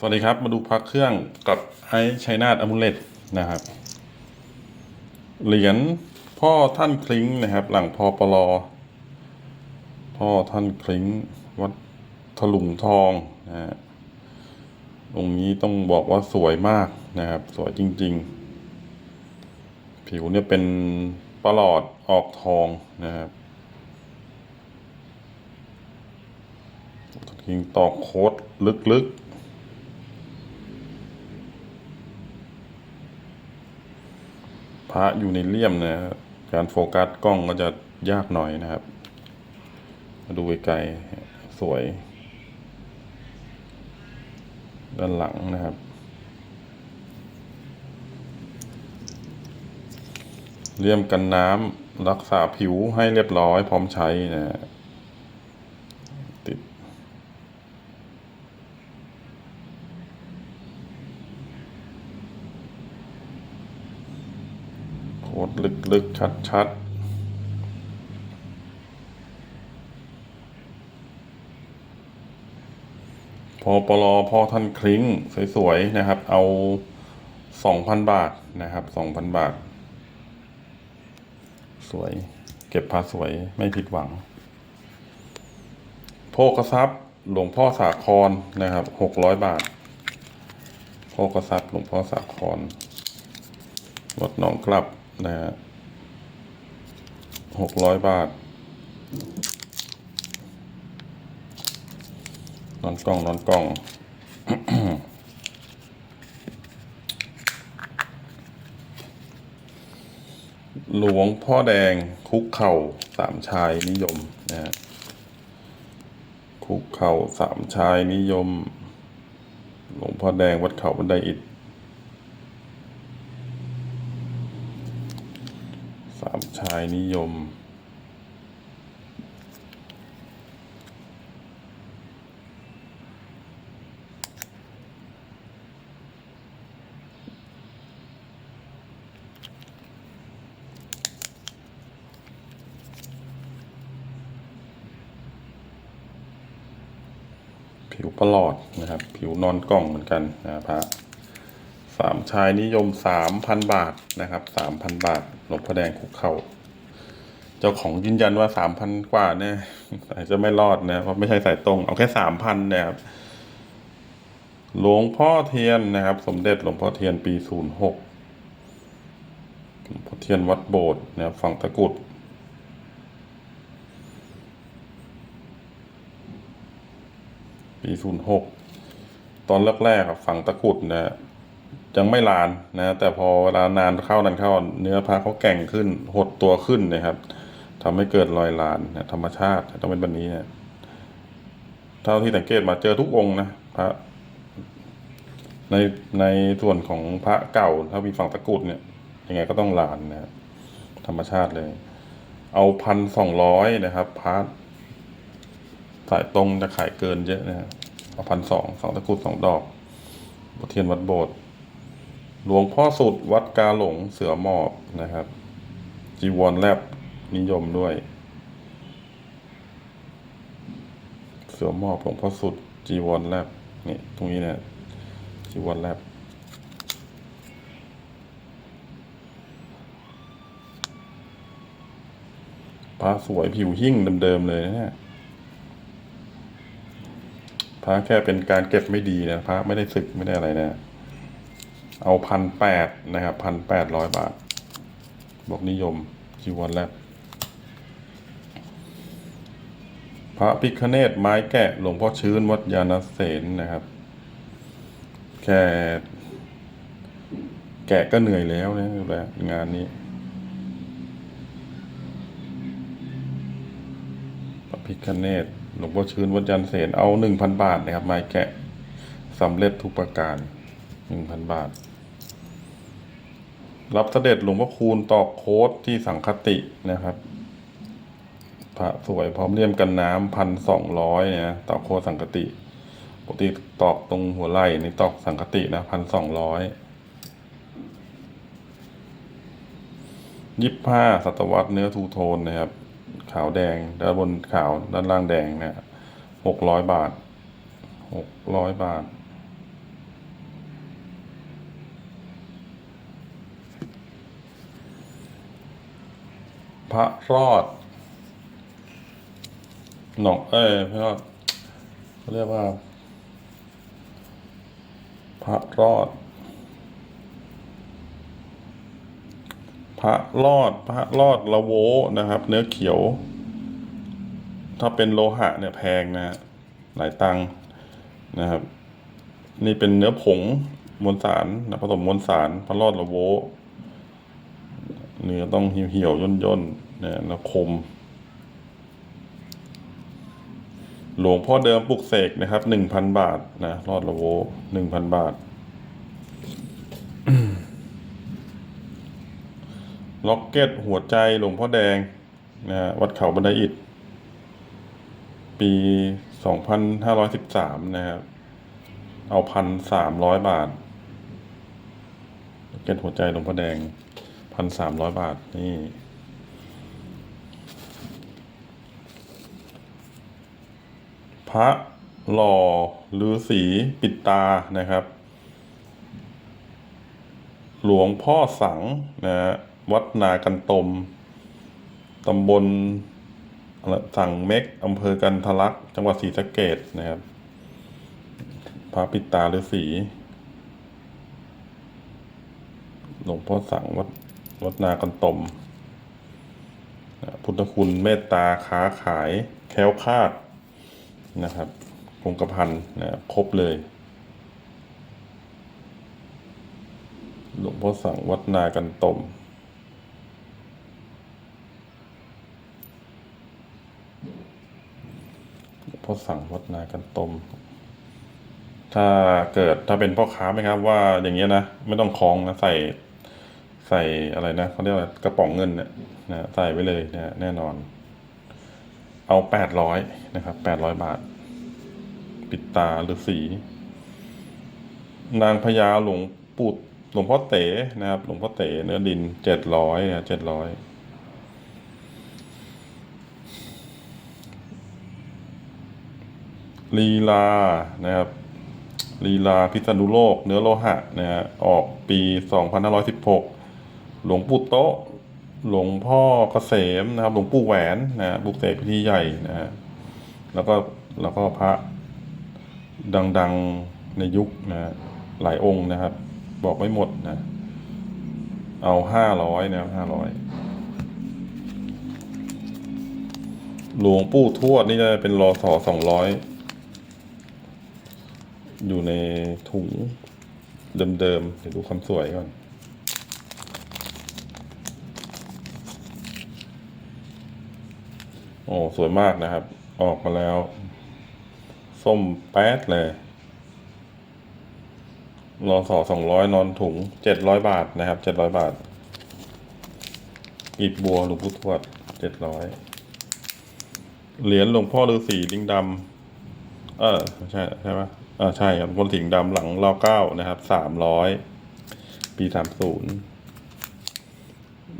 สวัสดีครับ มาดูพักเครื่องกับไอชัยนาทอมูเลตนะครับ เหรียญพ่อท่านคลิงนะครับ หลังพอปลอพ่อท่านคลิงวัดถลุงทองนะฮะตรงนี้ต้องบอกว่าสวยมากนะครับ สวยจริง ๆ ผิวเนี่ยเป็นประหลอดออกทองนะครับคลิงตอกโคดลึกๆ พระอยู่ในเลี่ยมนะครับการโฟกัสกล้องก็จะยากหน่อยนะครับ ดูไกลๆสวย ด้านหลังนะครับ เลี่ยมกันน้ำรักษาผิวให้เรียบร้อยพร้อมใช้นะฮะติด โคตรลึกๆ ชัดๆพอปลอพ่อท่านคลิ้งสวยๆนะครับ เอาสองพันบาทนะครับสองพันบาท สวย เก็บพาสวยไม่ผิดหวังโภกทรัพย์หลวงพ่อสาครนะครับหกร้อยบาทโภกทรัพย์หลวงพ่อสาครวัดหนองกลับ นะฮะหกร้อยบาท นอนกล้อง นอนกล้องหลวงพ่อแดงคุกเข่าสามชายนิยมนะฮะคุกเข่าสามชายนิยม หลวงพ่อแดงวัดเขาบันไดอิฐ สามชายนิยม ผิวประหลอดนะครับ ผิวนอนกล่องเหมือนกันนะพระสามชายนิยมสามพันบาทนะครับสามพันบาทหลวงพ่อแดงคุกเข่า เจ้าของยืนยันว่าสามพันกว่าเนี่ยอาจจะไม่รอดนะเพราะไม่ใช่สายตรง เอาแค่สามพันนะครับหลวงพ่อเทียนนะครับ สมเด็จหลวงพ่อเทียนปีศูนย์หกหลวงพ่อเทียนวัดโบสถ์นะครับฝั่งตะกุดปีศูนย์หกตอนแรกๆอะฝั่งตะกุดนะยังไม่ลานนะ แต่พอเวลานานเข้านานเข้าเนื้อพระเขาแก่งขึ้น หดตัวขึ้นนะครับ ทำให้เกิดรอยลานนะธรรมชาติต้องเป็นแบบนี้เนะเท่าที่สังเกตมาเจอทุกองนะพระในในส่วนของพระเก่าถ้ามีฝั่งตะกุดเนี่ย ยังไงก็ต้องลานนะธรรมชาติเลย เอาพันสองร้อยนะครับพระสายตรงจะขายเกินเยอะนะฮะเอาพันสองสองตะกุดสองดอกบทเทียนวัดโบสถ์หลวงพ่อสุดวัดกาหลงเสือหมอบนะครับ จีวรแลบ นิยมด้วย เสือหมอบหลวงพ่อสุด จีวรแลบนี่ตรงนี้เนี่ยจีวรแลบพระสวยผิวหิ่งเดิมๆเลยนะเนี่ยพระแค่เป็นการเก็บไม่ดีนะพระไม่ได้ศึกไม่ได้อะไรนะ เอาพันแปดนะครับพันแปดร้อยบาท บอกนิยมจีวรแลบ พระพิคเนตไม้แกะหลวงพ่อชื้นวัดยาณเสนนะครับ แค่แกะก็เหนื่อยแล้วนะแบบงานนี้พระพิคเนตหลวงพ่อชื้นวัดยันเสนเอาหนึ่งพันบาทนะครับ ไม้แกะสำเร็จทุกประการหนึ่งพันบาท รับเสด็จหลวงพ่อคูณต่อโค้ดที่สังคตินะครับ พระสวยพร้อมเลี่ยมกันน้ำพันสองร้อยเนี่ยตอกโคสังกติปกติตอกตรงหัวไหล่นี่ตอกสังกตินะพันสองร้อยยิบผ้าสัตวัตเนื้อทูโทนนะครับ ขาวแดง ด้านบนขาวด้านล่างแดงเนี่ยหกร้อยบาทหกร้อยบาทพระรอด หนองเอ้ยพระรอดเขาเรียกว่า พระรอด พระรอด พระรอดละโวนะครับ เนื้อเขียว ถ้าเป็นโลหะเนี่ยแพงนะฮะหลายตังค์นะครับ นี่เป็นเนื้อผงมวลสารนะผสมมวลสาร พระรอดละโวเนื้อต้องเหี่ยวๆย่นๆนนะแล้วคม หลวงพ่อเดิมปลุกเสกนะครับหนึ่งพันบาทนะรอดละโวหนึ่งพันบาท ล็อกเก็ตหัวใจหลวงพ่อแดงนะวัดเขาบันไดอิฐปีสองพันห้าร้อยสิบสามนะครับ เอาพันสามร้อยบาทล็อกเก็ตหัวใจหลวงพ่อแดงพันสามร้อยบาทนี่ พระหล่อฤาษีปิดตานะครับ หลวงพ่อสังนะวัดนากันตมตำบลสังเม็กอำเภอกันทะลัก จังหวัดศรีสะเกดนะครับพระปิดตาฤาษีหลวงพ่อสังวัดวัดนากันตมนะพุทธคุณเมตตาค้าขายแค้วคลาด นะครับคงกระพันนะครบเลยหลวงพ่อสั่งวัดนากันตมหลวงพ่อสั่งวัดนากันตม ถ้าเกิดถ้าเป็นพ่อค้าไหมครับ ว่าอย่างเงี้ยนะไม่ต้องคล้องนะใส่ใส่อะไรนะเขาเรียกว่าอะไรกระป๋องเงินเนี่ยนะใส่ไว้เลยนะแน่นอน เอาแปดร้อยนะครับแปดร้อยบาท ปิดตาฤาษีนางพญาหลวงปู่หลวงพ่อเต๋นะครับ หลวงพ่อเต๋เนื้อดินเจ็ดร้อยเจ็ดร้อยลีลานะครับลีลาพิษณุโลก เนื้อโลหะนะฮะออกปีสองพันห้าร้อยสิบหกหลวงปู่โต๊ะ หลวงพ่อเกษมนะครับ หลวงปู่แหวนนะบุกเสกพิธีใหญ่นะฮะแล้วก็แล้วก็พระดังๆในยุคนะหลายองค์นะครับ บอกไม่หมดนะ เอาห้าร้อยนะห้าร้อยหลวงปู่ทวดนี่จะเป็นรอสอสองร้อยอยู่ในถุงเดิมๆเดี๋ยวดูความสวยก่อน โอ้สวยมากนะครับ ออกมาแล้ว ส้มแป๊ดเลยรอสอสองร้อยนอนถุงเจ็ดร้อยบาทนะครับเจ็ดร้อยบาทอีบบัวหลวงปู่ทวดเจ็ดร้อยเหรียญหลวงพ่อฤาษีลิงดำเออใช่ใช่ปะอ่าใช่ครับคนสิงห์ดำหลังรอเก้านะครับสามร้อยปีสามศูนย์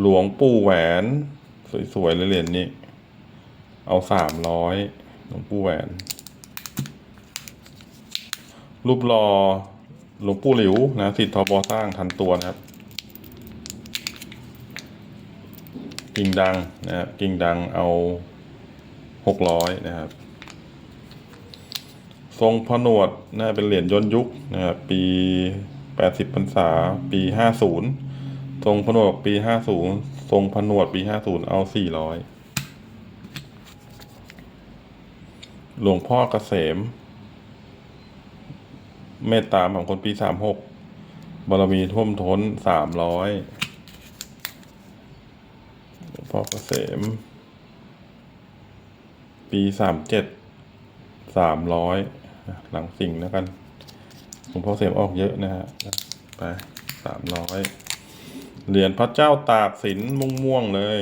หลวงปู่แหวน สวยๆเลยเหรียญนี้ เอาสามร้อยหลวงปู่แหวน รูปรอหลวงปู่หลิวนะสิทธิ์ทบสร้างทันตัวนะครับ กิ่งดังนะครับกิ่งดังเอาหกร้อยนะครับ ทรงผนวดนะเป็นเหรียญย้อนยุคนะครับปีแปดสิบพรรษาปีห้าศูนย์ทรงผนวดปีห้าศูนย์ทรงผนวดปีห้าศูนย์เอาสี่ร้อย หลวงพ่อเกษม เมตตาของคนปีสามหกบารมีท่วมท้นสามร้อยหลวงพ่อเกษม ปีสามเจ็ดสามร้อยหลังสิ่งแล้วกันหลวงพ่อเกษมออกเยอะนะฮะไปสามร้อยเหรียญพระเจ้าตากสินม่งม่วงๆเลย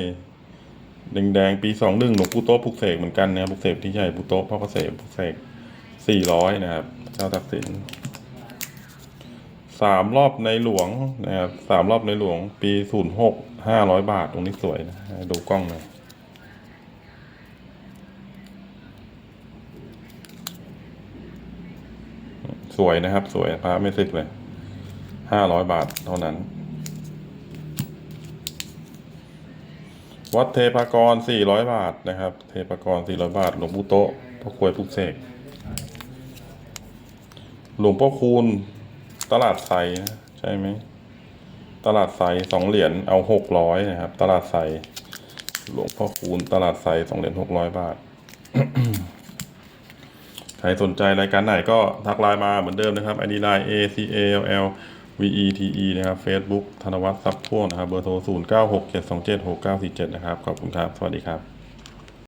แดงๆปีสองหนึ่งหลวงปู่โต๊ะปลุกเสกเหมือนกันนะครับปลุกเสกที่ใหญ่ปู่โต๊ะพ่อเกษมปลุกเสกสี่ร้อยนะครับ เจ้าตากสินสามรอบในหลวงนะครับสามรอบในหลวง ปีศูนย์หกห้าร้อยบาทตรงนี้สวยนะดูกล้องหน่อยสวยนะครับ สวยพระไม่ซึกเลยห้าร้อยบาทเท่านั้น วัดเทพากร 400 บาทนะครับ เทพากร 400 บาท หลวงปู่โตะพ่อควยปุกเสก หลวงพ่อคูณ ตลาดไซนะใช่ไหม ตลาดไซสองเหรียญ เอาหกร้อยนะครับ ตลาดไซหลวงพ่อคูณ ตลาดไซสองเหรียญหกร้อยบาท ใครสนใจรายการไหนก็ทักไลน์มาเหมือนเดิมนะครับ ID line A C A L L V E T E นะครับ Facebook ธนวัฒน์ทรัพย์พ่วงนะครับ เบอร์โทร 0 9 6 7 2 7 6 9 4 7 นะครับ ขอบคุณครับ สวัสดีครับ